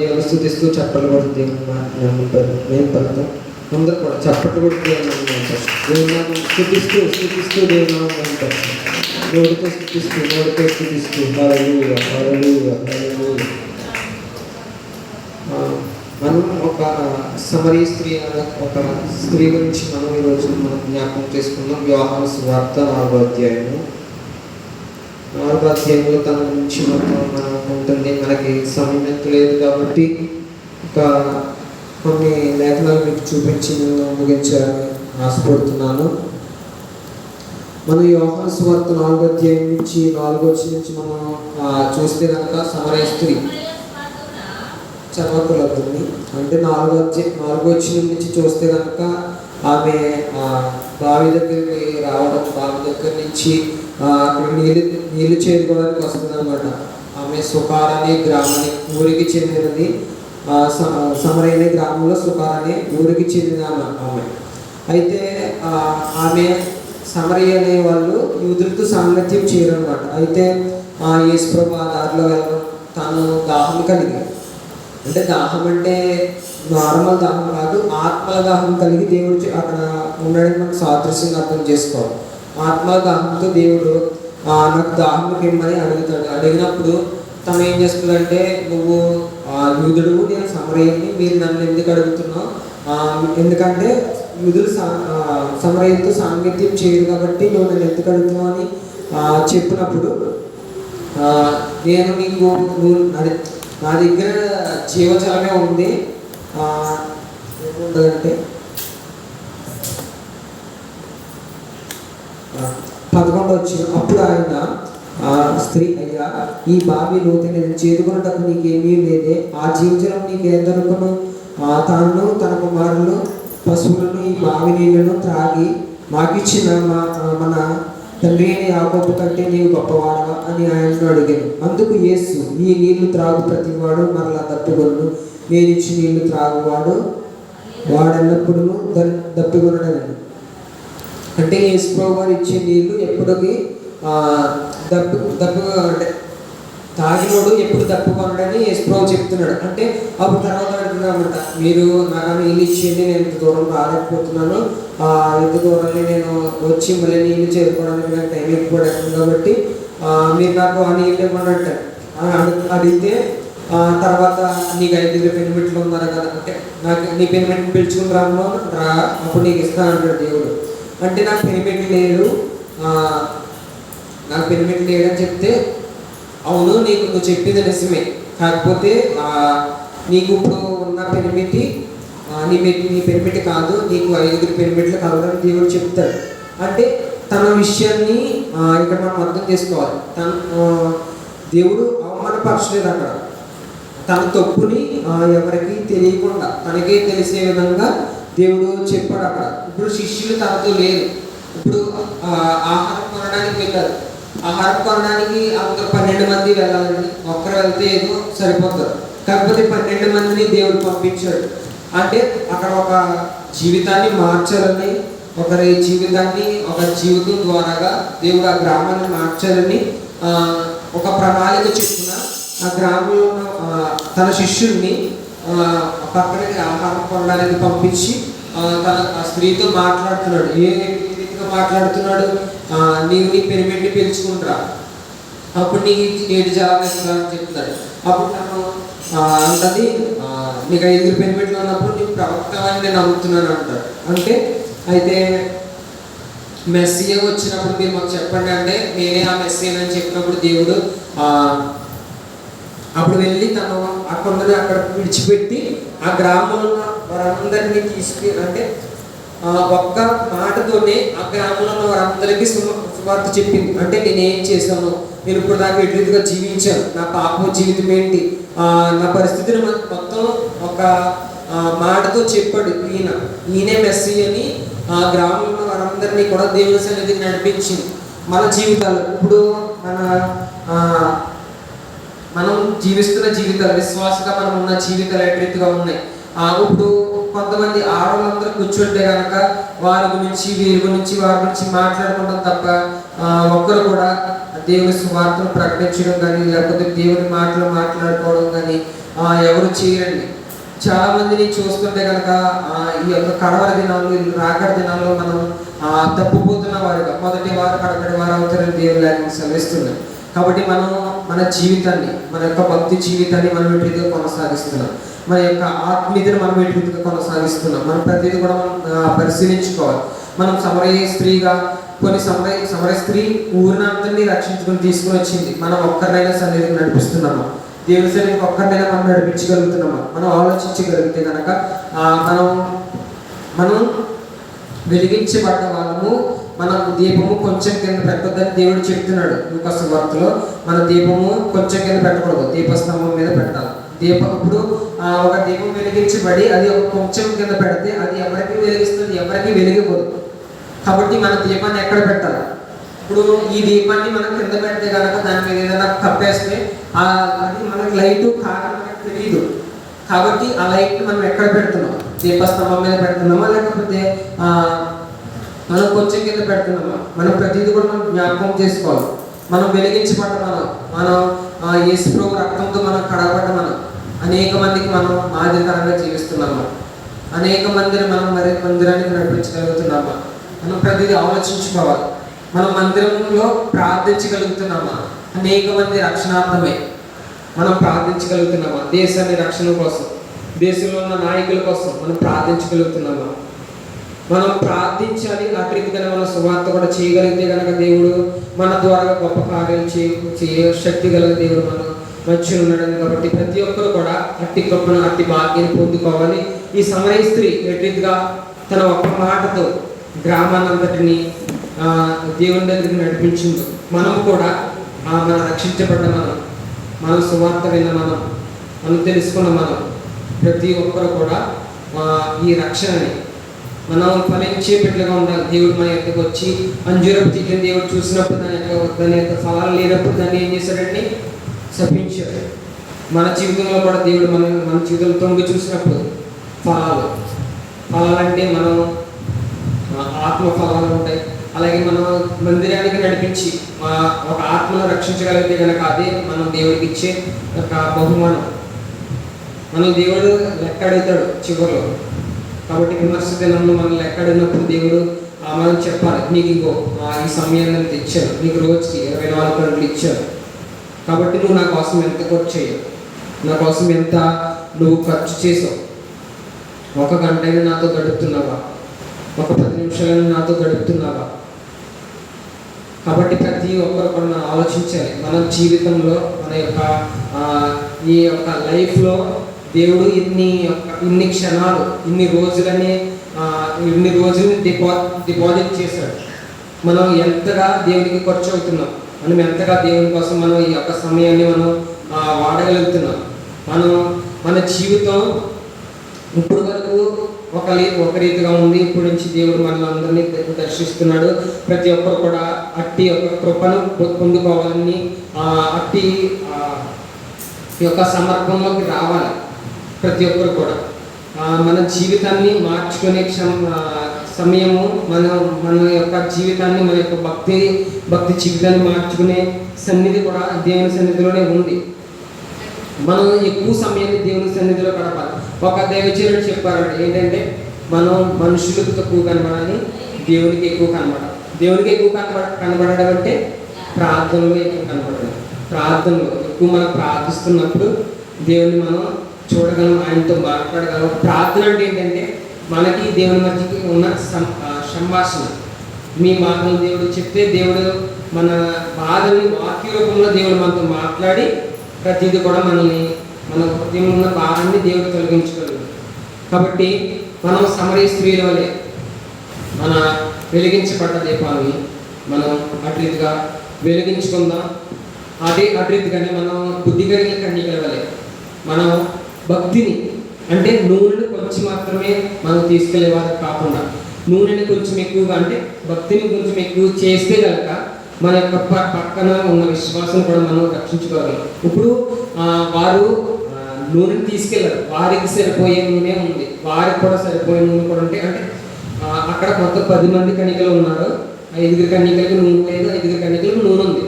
దేవుని స్థుతిస్తూ చప్పట్లు కూడా దేవుని నామం మేము పలుకుతాం. అందరూ కూడా చప్పట్లు కూడా దేవుని అంటారు దేవుని స్థుతిస్తూ స్థుతిస్తూ దేవుని నామం అంటారు నోటితో స్థుతిస్తూ నోటితో స్థుతిస్తూ. హల్లెలూయా హల్లెలూయా హల్లెలూయా. మనం ఒక సమరీ స్త్రీ ఒక స్త్రీ గురించి మనం ఈరోజు మనం జ్ఞాపకం చేసుకుందాం. వివాహ వార్త నాలుగో అధ్యాయము. నాలుగు అధ్యాయంలో తన నుంచి మొత్తం మనం ఉంటుంది. మనకి సమయం ఎంత లేదు కాబట్టి ఒక కొన్ని లేఖనాలు మీకు చూపించి నేను ముగించాలని ఆశపడుతున్నాను. మనం యోహాను సువార్త నాలుగో అధ్యాయం నుంచి నాలుగో వచ్చి నుంచి మనం చూస్తే కనుక సమరయ స్త్రీ చదవకులవుతుంది అంటే నాలుగో అధ్యాయం నాలుగో వచ్చిన నుంచి చూస్తే కనుక ఆమె ఆ, బావి దగ్గరికి రావడం బావి దగ్గర నుంచి అక్కడ నీళ్ళు నీళ్ళు చేరుకోవడానికి వస్తుంది అనమాట ఆమె సుఖార్ అనే గ్రామానికి ఊరికి చెందినది. ఆ, గ్రామంలో సుఖార్ అనే ఊరికి చెందిన ఆమె. అయితే ఆమె సమరయ్య అనే వాళ్ళు యూదులతో సాంగత్యం చేయరు అనమాట అయితే ఆ యేసుప్రభు ఆ దారిలో వెళ్ళడం తను దాహం కలిగి అంటే దాహం అంటే నార్మల్ దాహం కాదు ఆత్మల దాహం కలిగి దేవుడు అక్కడ ఉండడానికి మనకు సాదృశ్యంగా అర్థం చేసుకోవాలి. ఆత్మదాహంతో దేవుడు నాకు దాహం ఇమ్మని అడుగుతాడు. అడిగినప్పుడు తను ఏం చేస్తుందంటే నువ్వు యూదుడు నేను సమరయ్యని మీరు నన్ను ఎందుకు అడుగుతున్నావు? ఎందుకంటే యూదులు సా- సమరయ్యతో సాంగత్యం చేయరు కాబట్టి నువ్వు నన్ను ఎందుకు అడుగుతున్నావు అని చెప్పినప్పుడు నేను నీకు నువ్వు నా- దగ్గర జీవజలమే ఉంది. ఏముంటుందంటే పదకొండు వచ్చిన అప్పుడు ఆయన స్త్రీ అయ్యా ఈ బావి లోతైనది చేదుకున్నటకు నీకేమీ లేదే. ఆ జీవితంలో నీకేం తాను తన కుమారులు పశువులను ఈ బావి నీళ్ళను త్రాగి మాకిచ్చిన మా మన తండ్రి అయిన యాకోబు కంటే నీవు గొప్పవాడవా? అని ఆయనను అడిగాను. అందుకు యేసు ఈ నీళ్ళు త్రాగు ప్రతివాడు మరలా దప్పిగొను నేను ఇచ్చి నీళ్ళు త్రాగువాడు వాడెల్లప్పుడూ దప్పిగొనడని అంటే యేసుప్రభు గారు ఇచ్చే నీళ్ళు ఎప్పటికీ దప్పు దప్పు అంటే తాగినోడు ఎప్పుడు దప్పుకొనడని యేసుప్రభు చెప్తున్నాడు. అంటే అప్పుడు తర్వాత అడుగుతున్నామంట మీరు నాకు నీళ్ళు ఇచ్చేయండి నేను ఇంత దూరం రాలేకపోతున్నాను. ఇంత దూరాన్ని నేను వచ్చి మళ్ళీ నీళ్ళు చేరుకోవడానికి నాకు టైం ఎక్కువ కాబట్టి మీరు నాకు ఆ నీళ్ళు ఇవ్వండి అంటారు అడిగితే తర్వాత నీకు ఐదు పెనిమిట్లు ఉన్నారు కదా అంటే నాకు నీ పెనిమిట్ పిలుచుకుని రాము రా అప్పుడు నీకు ఇస్తాను అంటాడు దేవుడు. అంటే నాకు పెనిమిటి లేదు. నాకు పెనిమిటి లేడని చెప్తే అవును నీకు నువ్వు చెప్పింది నిజమే. కాకపోతే నీకు ఇప్పుడు ఉన్న పెనిమిటి నీ పెట్టి నీ పెనిమిటి కాదు నీకు ఐదుగురు పెనిమిట్లు కావాలని దేవుడు చెప్తాడు అంటే తన విషయాన్ని ఇక్కడ మనం అర్థం చేసుకోవాలి. తన దేవుడు అవమానపరచలేదు అక్కడ తన తప్పుని ఎవరికి తెలియకుండా తనకే తెలిసే విధంగా దేవుడు చెప్పాడు అక్కడ ఇప్పుడు శిష్యులు తనతో లేరు. ఇప్పుడు ఆహారం కొనడానికి వెళ్ళారు. ఆహారం కొనడానికి ఒక పన్నెండు మంది వెళ్ళాలండి ఒక్కరు వెళ్తే ఏదో సరిపోతారు. కాకపోతే పన్నెండు మందిని దేవుడు పంపించాడు. అంటే అక్కడ ఒక జీవితాన్ని మార్చాలని ఒకరి జీవితాన్ని ఒక జీవితం ద్వారాగా దేవుడు ఆ గ్రామాన్ని మార్చాలని ఒక ప్రణాళిక చెప్పున ఆ గ్రామంలో ఉన్న తన శిష్యుల్ని పక్కనకి ఆహారం కొనడానికి పంపించి తన ఆ స్త్రీతో మాట్లాడుతున్నాడు. ఏ రీతిగా మాట్లాడుతున్నాడు? నీవు నీ పెరిమిటిని పెంచుకుంటా అప్పుడు నీకు ఏడు జాగ్రత్తగా అని చెప్తాడు. అప్పుడు తను అంటది నీకు ఐదుగురు పెరిమిట్లు ఉన్నప్పుడు నీకు ప్రవక్త అని నేను నమ్ముతున్నాను అంటాడు. అంటే అయితే మెస్సీఏ వచ్చినప్పుడు మీరు మాకు చెప్పండి అంటే నేనే ఆ మెస్సీ అని చెప్పినప్పుడు దేవుడు అప్పుడు వెళ్ళి తను అక్కడ అక్కడ విడిచిపెట్టి ఆ గ్రామంలో ఉన్న వారందరినీ తీసుకు అంటే ఒక్క మాటతోనే ఆ గ్రామంలో ఉన్న వారందరికీ సుమ- సువార్త చెప్పింది. అంటే నేను ఏం చేశాను? నేను ఇప్పుడు దాకా ఎటుగా జీవించాను. నా పాప జీవితం ఏంటి? నా పరిస్థితిని మొత్తం ఒక మాటతో చెప్పాడు ఈయన. ఈయనే మెస్సీ అని ఆ గ్రామంలో వారందరినీ కూడా దేవుని సన్నిధికి నడిపించింది. మన జీవితాలు ఇప్పుడు మన మనం జీవిస్తున్న జీవితాలు విశ్వాసగా మనం ఉన్న జీవితాలు ఎట్రీతిగా ఉన్నాయి? ఆ, ఇప్పుడు కొంతమంది ఆడవాళ్ళందరూ కూర్చుంటే కనుక వారి గురించి వీరి గురించి వారి గురించి మాట్లాడుకుంటాం తప్ప ఒక్కరు కూడా దేవుని సువార్తను ప్రకటించడం కానీ లేకపోతే దేవుని మాటలు మాట్లాడుకోవడం కానీ ఎవరు చేయరండి. చాలా మందిని చూస్తుంటే కనుక ఈ యొక్క కడవర దినాలు ఈ రాకడ దినాల్లో మనం తప్పుపోతున్న తప్పిపోతున్న వారుగా మొదటి వారు కడపటి వారు అవుతారని దేవుని లేకుండా సెలవిస్తుంది. కాబట్టి మనం మన జీవితాన్ని మన యొక్క భక్తి జీవితాన్ని మనం ఎటు కొనసాగిస్తున్నాం. మన యొక్క ఆత్మీయతను మనం ఎటు కొనసాగిస్తున్నాం. మనం ప్రతిదీ కూడా మనం పరిశీలించుకోవాలి. మనం సమరయ్య స్త్రీగా కొన్ని సమరయ సమరయ స్త్రీ ఊరినంతని రక్షించుకొని తీసుకుని వచ్చింది. మనం ఒక్కరినైనా సన్నిధికి నడిపిస్తున్నామా? దేవుని సన్నిధికి ఒక్కరినైనా మనం నడిపించగలుగుతున్నామా? మనం ఆలోచించగలిగితే కనుక మనం మనం వెలిగించబడ్డ వాళ్ళము మన దీపము కొంచెం కింద పెట్టొద్దని దేవుడు చెప్తున్నాడు లూకాసు వార్తలో. మన దీపము కొంచెం కింద పెట్టకూడదు. దీపస్తంభం మీద పెట్టాలి. దీపం ఇప్పుడు ఒక దీపం వెలిగించబడి అది ఒక కొంచెం కింద పెడితే అది ఎవరికి వెలిగిస్తుంది ఎవరికి వెలిగిపోదు కాబట్టి మన దీపాన్ని ఎక్కడ పెట్టాలి? ఇప్పుడు ఈ దీపాన్ని మనం కింద పెడితే కనుక దాని మీద ఏదైనా కప్పేస్తే అది మనకి లైట్ కారణం మనకు తెలియదు కాబట్టి ఆ లైట్ మనం ఎక్కడ పెడుతున్నాం? దీపస్తంభం మీద పెడుతున్నామా? లేకపోతే మనం కొంచెం కింద పెడుతున్నామా? మనం ప్రతిదీ కూడా మనం జ్ఞాపకం చేసుకోవాలి. మనం వెలిగించబడ్డ మనం మనం ఆ, రక్తంతో మనం కడగబడ్డ మనం అనేక మందికి మనం మాదిరికరంగా జీవిస్తున్నాము? అనేక మందిని మనం మరి మందిరానికి నడిపించగలుగుతున్నామా? మనం ప్రతిదీ ఆలోచించుకోవాలి. మనం మందిరంలో ప్రార్థించగలుగుతున్నామా? అనేక మంది రక్షణార్థమే మనం ప్రార్థించగలుగుతున్నామా? దేశాన్ని రక్షణ కోసం దేశంలో ఉన్న నాయకుల కోసం మనం ప్రార్థించగలుగుతున్నామా? మనం ప్రార్థించాలి అటు కనుక మన సువార్త కూడా చేయగలిగితే కనుక దేవుడు మన ద్వారా గొప్ప కార్యాలు చేయ చేయ శక్తి గల దేవుడు మన మధ్య ఉన్నాడు కాబట్టి ప్రతి ఒక్కరు కూడా అట్టి కృపను అట్టి భాగ్యాన్ని పొందుకోవాలి. ఈ సమయ స్త్రీ ఎట్టిగా తన ఒక్క మాటతో గ్రామానంతటిని దేవుని దగ్గరికి నడిపించింది. మనం కూడా ఆ, మన రక్షించబడ్డ మనం మనం సువార్త విన్న మనం మనం తెలుసుకున్న మనం ప్రతి ఒక్కరు కూడా ఈ రక్షణని మనం ఫలించే బిడ్డలుగా ఉండాలి దేవుడు మన ఎక్కడికి వచ్చి అంజూరపు చెట్టుని దేవుడు చూసినప్పుడు దాని యొక్క దాని యొక్క ఫలాలు లేనప్పుడు దాన్ని ఏం చేశాడండి శపించాడు. మన జీవితంలో కూడా దేవుడు మన మన జీవితంలో తొంగి చూసినప్పుడు ఫలాలు. ఫలాలంటే మనం ఆత్మ ఫలాలు ఉంటాయి. అలాగే మనం మందిరానికి నడిపించి ఒక ఆత్మను రక్షించగలిగితే కనుక అదే మనం దేవుడికి ఇచ్చే ఒక బహుమానం. మనం దేవుడు లెక్క అడుగుతాడు చివరిలో. కాబట్టి విమర్శ దినంలో మనల్ని ఎక్కడున్నప్పుడు దేవుడు ఆ, మనం చెప్పాలి. నీకు ఇంకో ఈ సమయాన్ని నేను నీకు రోజుకి ఇరవై నాలుగు గంటలు ఇచ్చాను. కాబట్టి నువ్వు నా కోసం ఎంత ఖర్చు చేయవు నా కోసం ఎంత నువ్వు ఖర్చు చేసావు? ఒక గంట అయినా నాతో గడుపుతున్నావా? ఒక పది నిమిషాలైనా నాతో గడుపుతున్నావా? కాబట్టి ప్రతి ఒక్కరు కూడా ఆలోచించాలి. మన జీవితంలో మన యొక్క ఈ యొక్క లైఫ్లో దేవుడు ఇన్ని ఇన్ని క్షణాలు ఇన్ని రోజులని ఇన్ని రోజులు డిపా డిపాజిట్ చేశాడు. మనం ఎంతగా దేవునికి ఖర్చు అవుతున్నాం మనం ఎంతగా దేవుని కోసం మనం ఈ యొక్క సమయాన్ని మనం వాడగలుగుతున్నాం. మనం మన జీవితం ఇప్పుడు వరకు ఒక ఒక రీతిగా ఉంది. ఇప్పుడు నుంచి దేవుడు మనల్ని అందరినీ దర్శిస్తున్నాడు. ప్రతి ఒక్కరు కూడా అట్టి యొక్క కృపను పొందుకోవాలని అట్టి ఈ యొక్క సమర్పంలోకి రావాలి. ప్రతి ఒక్కరు కూడా. మన జీవితాన్ని మార్చుకునే క్షమ సమయము మన మన యొక్క జీవితాన్ని మన యొక్క భక్తి భక్తి జీవితాన్ని మార్చుకునే సన్నిధి కూడా దేవుని సన్నిధిలోనే ఉంది. మనం ఎక్కువ సమయాన్ని దేవుని సన్నిధిలో గడపాలి. ఒక దైవచరుడు చెప్పారు ఏంటంటే మనం మనుషులకు తక్కువ కనబడాలి దేవునికి ఎక్కువ కనబడాలి. దేవునికి ఎక్కువ కనబడ కనబడడం అంటే ప్రార్థనలో ఎక్కువ కనబడడం ప్రార్థనలో ఎక్కువ మనం ప్రార్థిస్తున్నప్పుడు దేవుని మనం చూడగలం ఆయనతో మాట్లాడగలం. ప్రార్థన అంటే ఏంటంటే మనకి దేవుని మధ్యకి ఉన్న సంభాషణ. మీ మాటలు దేవుడు చెప్తే దేవుడు మన బాధని వాక్య రూపంలో దేవుడు మనతో మాట్లాడి ప్రతిదీ కూడా మనల్ని మన హృదయంలో ఉన్న భారాన్ని దేవుడు తొలగించగలడు. కాబట్టి మనం సమరీ స్త్రీల వలె మన వెలిగించబడ్డ దీపాన్ని మనం అటుగా వెలిగించుకుందాం. అదే అటు మనం బుద్ధి కలిగిన కన్యకల వలె మనం భక్తిని. అంటే నూనెను కొంచెం మాత్రమే మనం తీసుకెళ్ళేవారు కాకుండా నూనెని కొంచెం ఎక్కువగా అంటే భక్తిని కొంచెం ఎక్కువ చేస్తే కనుక మన యొక్క పక్కన ఉన్న విశ్వాసం కూడా మనం రక్షించుకోగలం. ఇప్పుడు వారు నూనెని తీసుకెళ్ళారు వారికి సరిపోయే నూనె ఉంది. వారికి కూడా సరిపోయే నూనె కూడా ఉంటే అంటే అక్కడ కొత్త పది మంది కన్యకలు ఉన్నారు. ఐదుగురు కన్యకలకు నూనె లేదు ఐదుగురు కన్యకలకు నూనె ఉంది.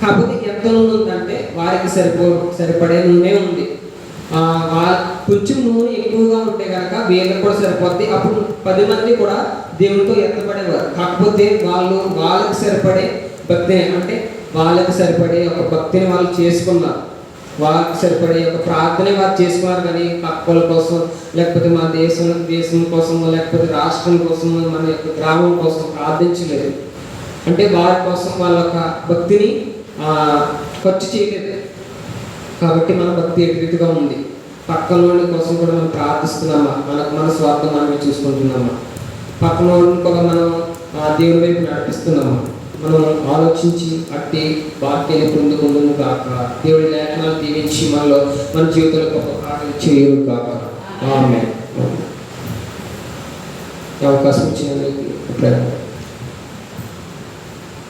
కాకపోతే ఎంత నూనె ఉందంటే వారికి సరిపో సరిపడే నూనె ఉంది. కొంచెం నూనె ఎక్కువగా ఉంటే కనుక వీళ్ళకి కూడా సరిపోద్ది. అప్పుడు పది మంది కూడా దేవునితో ఎత్తపడేవారు కాకపోతే వాళ్ళు వాళ్ళకి సరిపడే భక్తి అంటే వాళ్ళకి సరిపడే ఒక భక్తిని వాళ్ళు చేసుకున్నారు. వాళ్ళకి సరిపడే ఒక ప్రార్థన వారు చేసుకున్నారు కానీ పక్కల కోసం లేకపోతే మన దేశం దేశం కోసం లేకపోతే రాష్ట్రం కోసం మన యొక్క గ్రామం కోసం ప్రార్థించలేదు. అంటే వారి కోసం వాళ్ళ యొక్క భక్తిని ఖర్చు చేయలేదు. కాబట్టి మన భక్తి ఎటు రీతిగా ఉంది. పక్కనోడి కోసం కూడా మనం ప్రార్థిస్తున్నామా? మనకు మన స్వార్థం మనమే చూసుకుంటున్నామా? పక్కనోడిని కూడా మనం ఆ, దేవుని వైపు నడిపిస్తున్నామా? మనం ఆలోచించి అట్టి వాక్యాన్ని పొందుకుందుము కాక దేవుడి లేఖనాలు దీవించి మనలో మన జీవితంలో ఒక కార్యాలు చేయరు కాక ఆమె అవకాశం ఇచ్చినందుకు